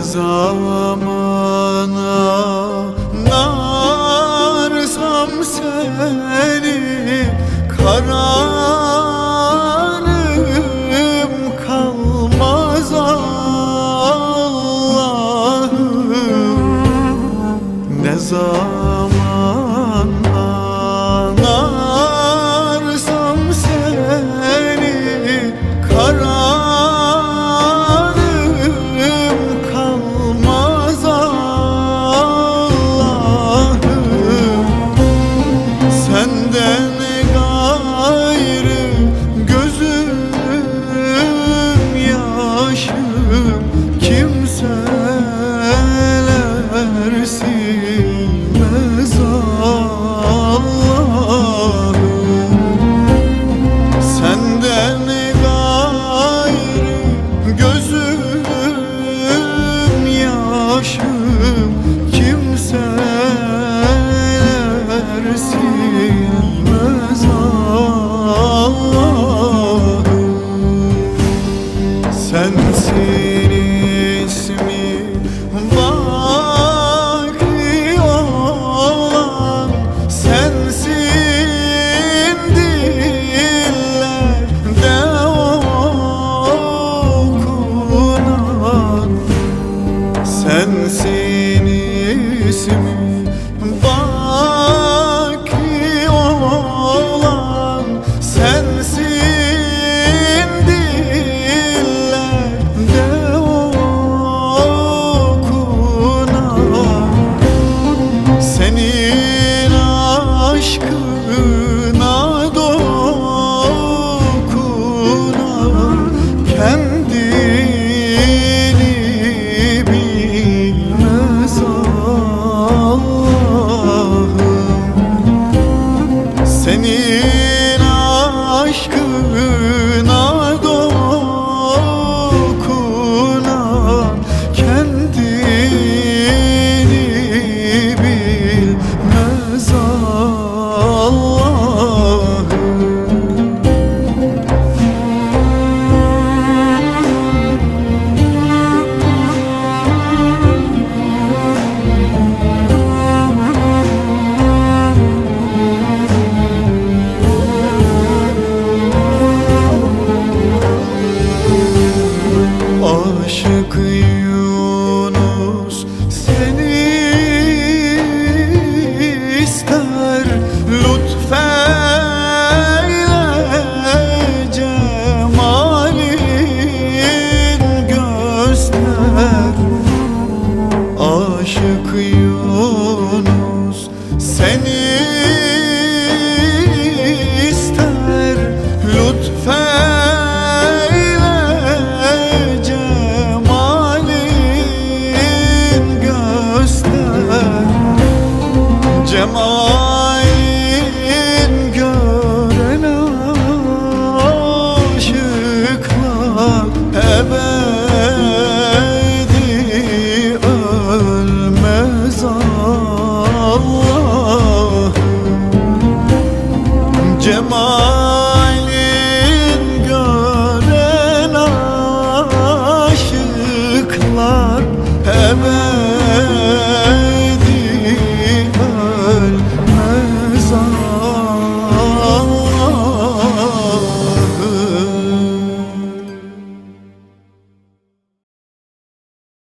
Ne zamana narsam seni Kararım kalmaz Allah'ım. Ne zaman Şemsin ismi vakti olan sensin dillerde okunan sensin ismi seni.